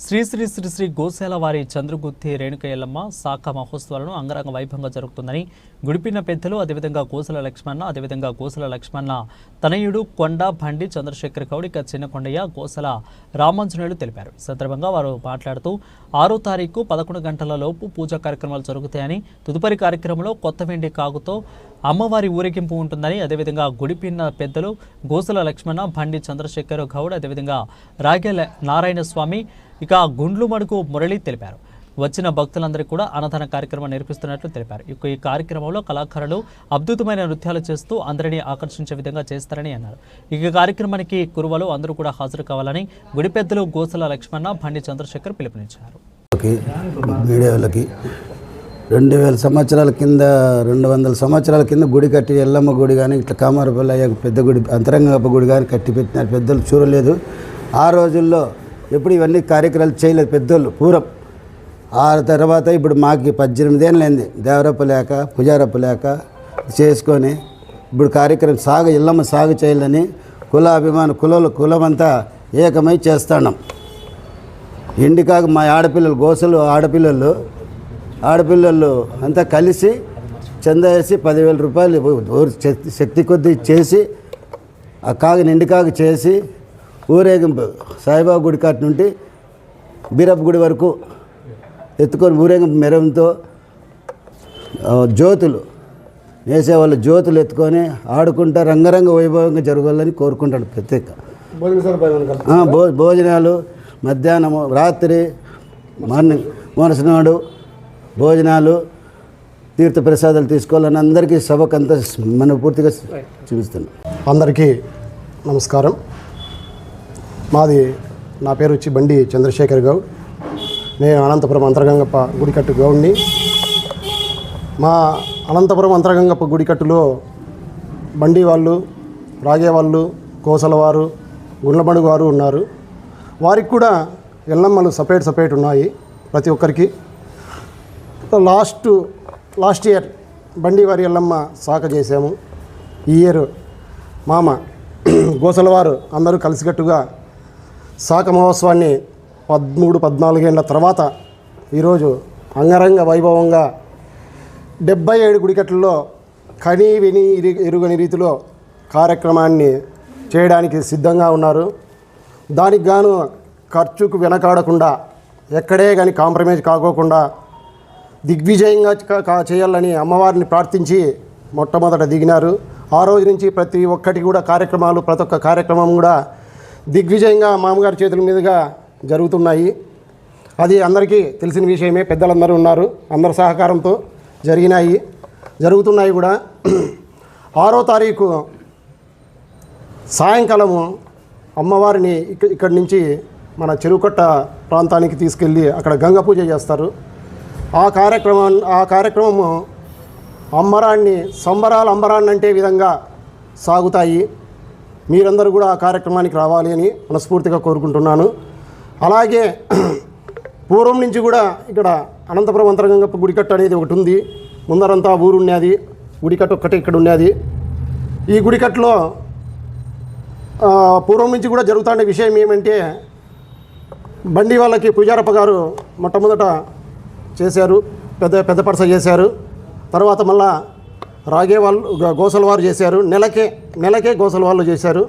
శ్రీ శ్రీ శ్రీ శ్రీ గోశాల వారి చంద్రగుత్తి రేణుక ఎల్లమ్మ శాఖ మహోత్సవాలను అంగరంగ వైభవంగా జరుగుతుందని గుడిపిన పెద్దలు అదేవిధంగా గోసల లక్ష్మణ అదేవిధంగా గోసల లక్ష్మణ తనయుడు కొండ బండి చంద్రశేఖర్ గౌడ్ ఇక చిన్న కొండయ్య గోసల రామాంజనేయులు తెలిపారు. ఈ సందర్భంగా వారు మాట్లాడుతూ ఆరో తారీఖు పదకొండు గంటల లోపు పూజా కార్యక్రమాలు జరుగుతాయని తదుపరి కార్యక్రమంలో కొత్త వెండి కాగుతో అమ్మవారి ఊరేగింపు ఉంటుందని అదేవిధంగా గుడిపిన్న పెద్దలు గోసల లక్ష్మణ బండి చంద్రశేఖర్ గౌడ్ అదేవిధంగా రాగేల నారాయణ స్వామి ఇక గుండ్లు మడుగు మురళి తెలిపారు. వచ్చిన భక్తులందరికీ కూడా అన్నదాన కార్యక్రమం నేర్పిస్తున్నట్లు తెలిపారు. ఇక ఈ కార్యక్రమంలో కళాకారులు అద్భుతమైన నృత్యాలు చేస్తూ అందరినీ ఆకర్షించే విధంగా చేస్తారని అన్నారు. ఇక ఈ కార్యక్రమానికి కురువలు అందరూ కూడా హాజరు కావాలని గుడి పెద్దలు గోసల లక్ష్మణ బండి చంద్రశేఖర్ పిలుపునిచ్చారు. రెండు వేల సంవత్సరాల కింద రెండు వందల సంవత్సరాల కింద గుడి కట్టి ఎల్లమ్మ గుడి కానీ ఇట్లా కామారపల్లి అయ్యాక పెద్ద గుడి అంతరంగప్ప గుడి కానీ కట్టి పెట్టినారు పెద్దలు చూడలేదు. ఆ రోజుల్లో ఎప్పుడు ఇవన్నీ కార్యక్రమాలు చేయలేదు పెద్దోళ్ళు పూర్వం. ఆ తర్వాత ఇప్పుడు మాకు పద్దెనిమిది ఏళ్ళు దేవరప్ప లేక పుజారప్ప లేక చేసుకొని ఇప్పుడు కార్యక్రమం సాగు ఇల్లమ్మ సాగు చేయాలని కులాభిమాన కులాలు కులమంతా ఏకమై చేస్తున్నాం ఇండికాకు మా ఆడపిల్లలు గోసలు ఆడపిల్లలు ఆడపిల్లలు అంతా కలిసి చందా వేసి పదివేల రూపాయలు శక్తి- కొద్దీ చేసి ఆ కాగు నిండికాకు చేసి ఊరేగింపు సాయిబాబా గుడి కాటి నుండి బీరప్ప గుడి వరకు ఎత్తుకొని ఊరేగింపు మెరంతో ఆ, జ్యోతులు వేసేవాళ్ళు జ్యోతులు ఎత్తుకొని ఆడుకుంటా రంగరంగ వైభవంగా జరగాలని కోరుకుంటాడు ప్రత్యేక. భోజనాలు మధ్యాహ్నము రాత్రి మార్నింగ్ మరుసనాడు భోజనాలు తీర్థ ప్రసాదాలు తీసుకోవాలని అందరికీ సభకంతా మనపూర్తిగా చూపిస్తున్నాం. అందరికీ నమస్కారం. మాది నా పేరు వచ్చి బండి చంద్రశేఖర్ గౌడ్. నేను అనంతపురం అంతర్గంగప్ప గుడికట్టు గౌడ్ని. మా అనంతపురం అంతర్గంగప్ప గుడికట్టులో బండి వాళ్ళు రాగే వాళ్ళు కోసల వారు వారు ఉన్నారు. వారికి కూడా ఎల్లమ్మలు సపరేట్ సపరేట్ ఉన్నాయి ప్రతి ఒక్కరికి. లాస్ట్ లాస్ట్ ఇయర్ బండి వారి ఎల్లమ్మ సాక చేసాము ఈ ఇయర్ మామ గోసలవారు అందరూ కలిసికట్టుగా సాక మహోత్సవాన్ని పదమూడు పద్నాలుగేళ్ళ తర్వాత ఈరోజు అంగరంగ వైభవంగా డెబ్బై ఏడు గుడికట్లలో కని విని ఇరి- ఎరుగని రీతిలో కార్యక్రమాన్ని చేయడానికి సిద్ధంగా ఉన్నారు. దానికి గాను ఖర్చుకు వెనకాడకుండా ఎక్కడే కానీ కాంప్రమైజ్ కాకోకుండా దిగ్విజయంగా కా- చేయాలని అమ్మవారిని ప్రార్థించి మొట్టమొదట దిగినారు. ఆ రోజు నుంచి ప్రతి ఒక్కటి కూడా కార్యక్రమాలు ప్రతి ఒక్క కార్యక్రమం కూడా దిగ్విజయంగా మామగారి చేతుల మీదుగా జరుగుతున్నాయి. అది అందరికీ తెలిసిన విషయమే. పెద్దలందరూ ఉన్నారు. అందరి సహకారంతో జరిగినాయి. జరుగుతున్నాయి కూడా. ఆరో తారీఖు సాయంకాలము అమ్మవారిని ఇక్కడి నుంచి మన చెరువుకట్ట ప్రాంతానికి తీసుకెళ్ళి అక్కడ గంగ పూజ చేస్తారు. ఆ కార్యక్రమం ఆ కార్యక్రమము అంబరాన్ని సంబరాలు అంబరాన్ని అంటే విధంగా సాగుతాయి. మీరందరూ కూడా ఆ కార్యక్రమానికి రావాలి అని మనస్ఫూర్తిగా కోరుకుంటున్నాను. అలాగే పూర్వం నుంచి కూడా ఇక్కడ అనంతపురం అంతరంగప్ప గుడికట్టు అనేది ఒకటి ఉంది. ముందరంతా ఊరు ఉన్నది. గుడికట్టు ఒక్కటే ఇక్కడ ఉన్నది. ఈ గుడికట్టులో పూర్వం నుంచి కూడా జరుగుతున్న విషయం ఏమంటే బండి వాళ్ళకి పూజారప్ప గారు మొట్టమొదట చేశారు పెద్ద పెద్ద పడస చేశారు. తర్వాత మళ్ళా రాగే వాళ్ళు గోసల వారు చేశారు. నెలకే నెలకే గోసల వాళ్ళు చేశారు.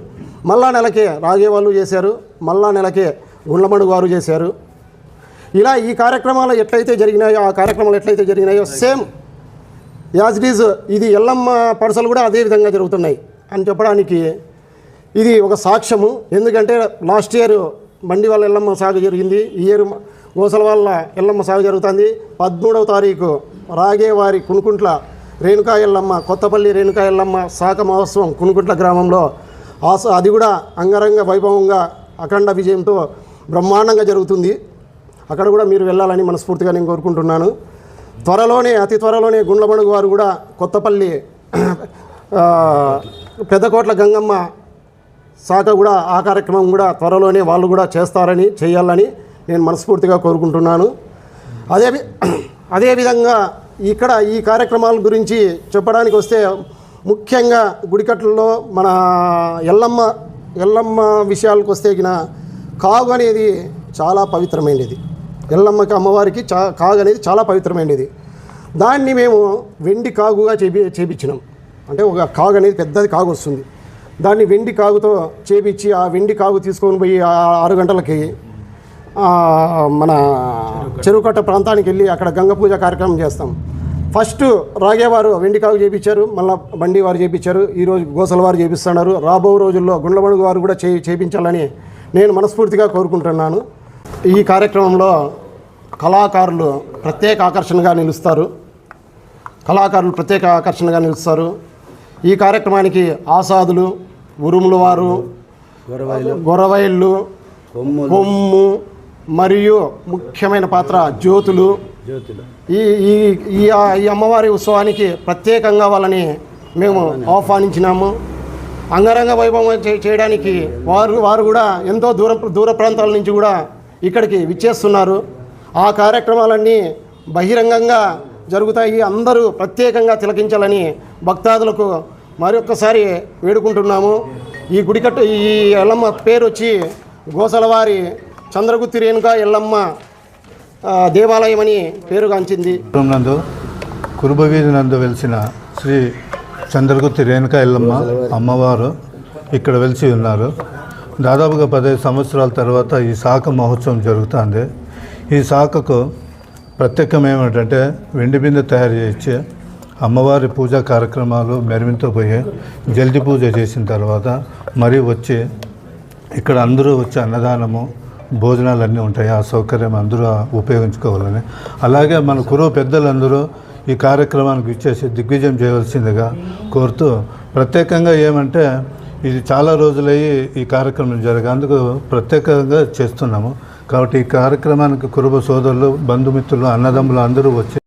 మళ్ళా నెలకే రాగే వాళ్ళు చేశారు. మళ్ళా నెలకే గుండ్లమడుగు వారు చేశారు. ఇలా ఈ కార్యక్రమాలు ఎట్లయితే జరిగినాయో ఆ కార్యక్రమాలు ఎట్లయితే జరిగినాయో సేమ్ యాజ్ ఇట్ ఈజ్ ఇది ఎల్లమ్మ పడసలు కూడా అదే విధంగా జరుగుతున్నాయి అని చెప్పడానికి ఇది ఒక సాక్ష్యము. ఎందుకంటే లాస్ట్ ఇయర్ బండి వాళ్ళ ఎల్లమ్మ సాగు జరిగింది. ఈ ఇయర్ ఊసల వల్ల ఎల్లమ్మ సాగు జరుగుతుంది. పదమూడవ తారీఖు రాగేవారి కునుకుంట్ల రేణుకా ఎల్లమ్మ కొత్తపల్లి రేణుకా ఎల్లమ్మ శాఖ మహోత్సవం కునుకుంట్ల గ్రామంలో. ఆస అది కూడా అంగరంగ వైభవంగా అఖండ విజయంతో బ్రహ్మాండంగా జరుగుతుంది. అక్కడ కూడా మీరు వెళ్ళాలని మనస్ఫూర్తిగా నేను కోరుకుంటున్నాను. త్వరలోనే అతి త్వరలోనే గుండ్లమడుగు వారు కూడా కొత్తపల్లి పెద్దకోట్ల గంగమ్మ శాఖ కూడా ఆ కార్యక్రమం కూడా త్వరలోనే వాళ్ళు కూడా చేస్తారని చేయాలని నేను మనస్ఫూర్తిగా కోరుకుంటున్నాను. అదే అదేవిధంగా ఇక్కడ ఈ కార్యక్రమాల గురించి చెప్పడానికి వస్తే ముఖ్యంగా గుడికట్లలో మన ఎల్లమ్మ ఎల్లమ్మ విషయాలకు వస్తే కాగు అనేది చాలా పవిత్రమైనది. ఎల్లమ్మకి అమ్మవారికి చా కాగు అనేది చాలా పవిత్రమైనది. దాన్ని మేము వెండి కాగుగా చేపి చేపించినాం అంటే ఒక కాగు అనేది పెద్దది కాగు వస్తుంది. దాన్ని వెండి కాగుతో చేపించి ఆ వెండి కాగు తీసుకొని పోయి ఆరు గంటలకి మన చెరువుకట్ట ప్రాంతానికి వెళ్ళి అక్కడ గంగ పూజ కార్యక్రమం చేస్తాం. ఫస్ట్ రాగేవారు వెండి కాగు చేపించారు మళ్ళీ బండి వారు చేపించారు ఈరోజు గోసల వారు చేపిస్తున్నారు. రాబో రోజుల్లో గుండ్లబడుగు వారు కూడా చే చేపించాలని నేను మనస్ఫూర్తిగా కోరుకుంటున్నాను. ఈ కార్యక్రమంలో కళాకారులు ప్రత్యేక ఆకర్షణగా నిలుస్తారు. కళాకారులు ప్రత్యేక ఆకర్షణగా నిలుస్తారు. ఈ కార్యక్రమానికి ఆసాదులు ఉరుముల వారు గొరవైళ్ళు కొమ్ము మరియు ముఖ్యమైన పాత్ర జ్యోతులు. ఈ ఈ ఈ అమ్మవారి ఉత్సవానికి ప్రత్యేకంగా వాళ్ళని మేము ఆహ్వానించినాము. అంగరంగ వైభవం చేయడానికి వారు వారు కూడా ఎంతో దూర దూర ప్రాంతాల నుంచి కూడా ఇక్కడికి విచ్చేస్తున్నారు. ఆ కార్యక్రమాలన్నీ బహిరంగంగా జరుగుతాయి. అందరూ ప్రత్యేకంగా తిలకించాలని భక్తాదులకు మరొక్కసారి వేడుకుంటున్నాము. ఈ గుడికట్టు ఈ ఎల్లమ్మ పేరు వచ్చి గోసలవారి చంద్రగుత్తి రేణుక ఎల్లమ్మ దేవాలయం అని పేరుగాంచింది. నందు కురుబవీధి నందు వెలిసిన శ్రీ చంద్రగుత్తి రేణుక ఎల్లమ్మ అమ్మవారు ఇక్కడ వెలిసి ఉన్నారు. దాదాపుగా పదహైదు సంవత్సరాల తర్వాత ఈ శాఖ మహోత్సవం జరుగుతుంది. ఈ శాఖకు ప్రత్యేకం ఏమిటంటే వెండి బిందె తయారు చేసి అమ్మవారి పూజా కార్యక్రమాలు మెరుమితో పోయి జల్ది పూజ చేసిన తర్వాత మరీ వచ్చి ఇక్కడ అందరూ వచ్చి అన్నదానము భోజనాలు అన్నీ ఉంటాయి? ఆ సౌకర్యం అందరూ ఉపయోగించుకోవాలని. అలాగే మన కురువు పెద్దలందరూ ఈ కార్యక్రమానికి ఇచ్చేసి దిగ్విజయం చేయవలసిందిగా కోరుతూ ప్రత్యేకంగా ఏమంటే ఇది చాలా రోజులయ్యి ఈ కార్యక్రమం జరిగే అందుకు ప్రత్యేకంగా చేస్తున్నాము. కాబట్టి ఈ కార్యక్రమానికి కురుబ సోదరులు బంధుమిత్రులు అన్నదమ్ములు అందరూ వచ్చి